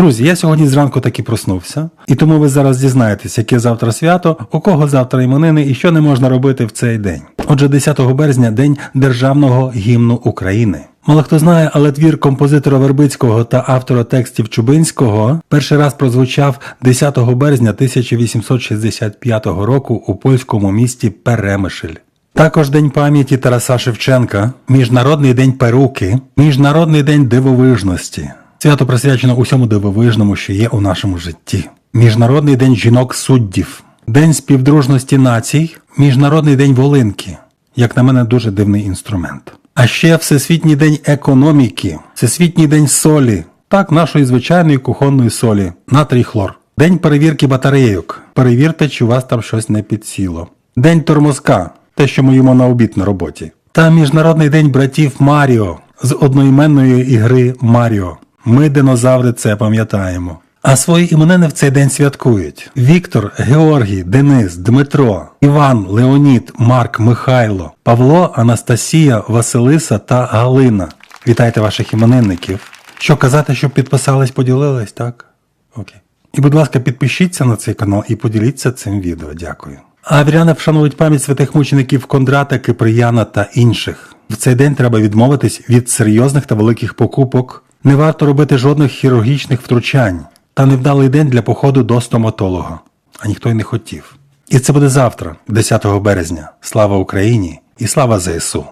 Друзі, я сьогодні зранку таки проснувся, і тому ви зараз дізнаєтесь, яке завтра свято, у кого завтра іменини і що не можна робити в цей день. Отже, 10 березня день державного гімну України. Мало хто знає, але твір композитора Вербицького та автора текстів Чубинського перший раз прозвучав 10 березня 1865 року у польському місті Перемишль. Також День пам'яті Тараса Шевченка, Міжнародний день перуки, Міжнародний день дивовижності. Свято присвячено усьому дивовижному, що є у нашому житті. Міжнародний день жінок суддів, День співдружності націй, Міжнародний день волинки. Як на мене, дуже дивний інструмент. А ще Всесвітній день економіки, Всесвітній день солі, так, нашої звичайної кухонної солі, натрій хлор. День перевірки батарейок. Перевірте, чи у вас там щось не підсіло. День тормозка, те, що ми їмо на обід на роботі. Та Міжнародний день братів Маріо з одноіменної ігри Маріо. Ми, динозаври, це пам'ятаємо. А свої іменини в цей день святкують: Віктор, Георгій, Денис, Дмитро, Іван, Леонід, Марк, Михайло, Павло, Анастасія, Василиса та Галина. Вітайте ваших іменинників. Що казати, щоб підписались, поділились, так? Окей. І, будь ласка, підпишіться на цей канал і поділіться цим відео. Дякую. А віряни вшанують пам'ять святих мучеників Кондрата, Киприяна та інших. В цей день треба відмовитись від серйозних та великих покупок. Не варто робити жодних хірургічних втручань. Та невдалий день для походу до стоматолога. А ніхто й не хотів. І це буде завтра, 10 березня. Слава Україні і слава ЗСУ!